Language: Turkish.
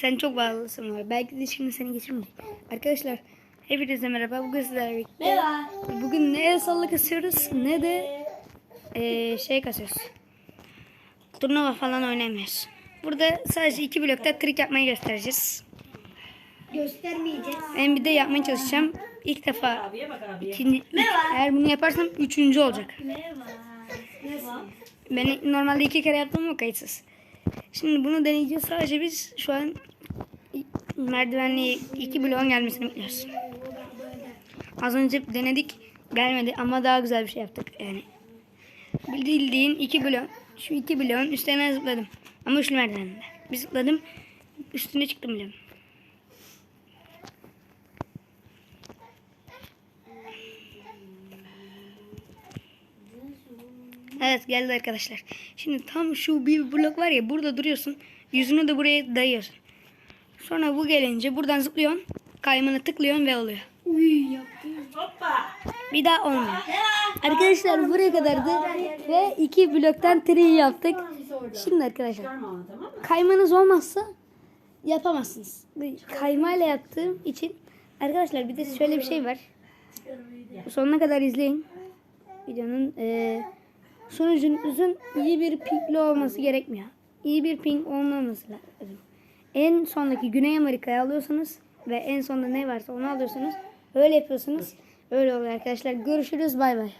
Sen çok bağlısın var. Belki de şimdi seni geçirmeyecek. Arkadaşlar hepinize merhaba. Bugün sizlerle birlikte. Merhaba. Bugün ne el sallı kasıyoruz ne de eee, şey kasıyoruz. Turnuva falan oynamıyoruz. Burada sadece iki blokta trik yapmayı göstereceğiz. Göstermeyeceğiz. Ben bir de yapmaya çalışacağım. İlk defa ikinci, eğer bunu yaparsam üçüncü olacak. Merhaba. Ben normalde iki kere yaptım ama kayıtsız. Şimdi bunu deneyeceğiz. Sadece biz şu an merdivenli iki bloğun gelmesini bekliyoruz. Az önce denedik. Gelmedi ama daha güzel bir şey yaptık yani. Bildiğin iki blok. Şu iki bloğun üstüne zıpladım. Ama üçlü merdivende. Bir zıpladım. Üstüne çıktım bloğun. Evet geldi arkadaşlar. Şimdi tam şu bir blok var ya burada duruyorsun. Yüzünü de buraya dayıyorsun. Sonra bu gelince buradan zıplıyorsun. Kaymını tıklıyorsun ve oluyor. Uy yaptım. Hoppa. Bir daha olmuyor. Arkadaşlar buraya kadardı. Ve iki bloktan tri yaptık. Şimdi arkadaşlar kaymanız olmazsa yapamazsınız. Kaymayla yaptığım için arkadaşlar bir de şöyle bir şey var. Sonuna kadar izleyin. Videonun eee sonucunuzun iyi bir pingli olması gerekmiyor. İyi bir ping olmaması lazım. En sondaki Güney Amerika'yı alıyorsunuz ve en sonda ne varsa onu alıyorsunuz. Öyle yapıyorsunuz. Öyle oluyor arkadaşlar. Görüşürüz. Bay bay.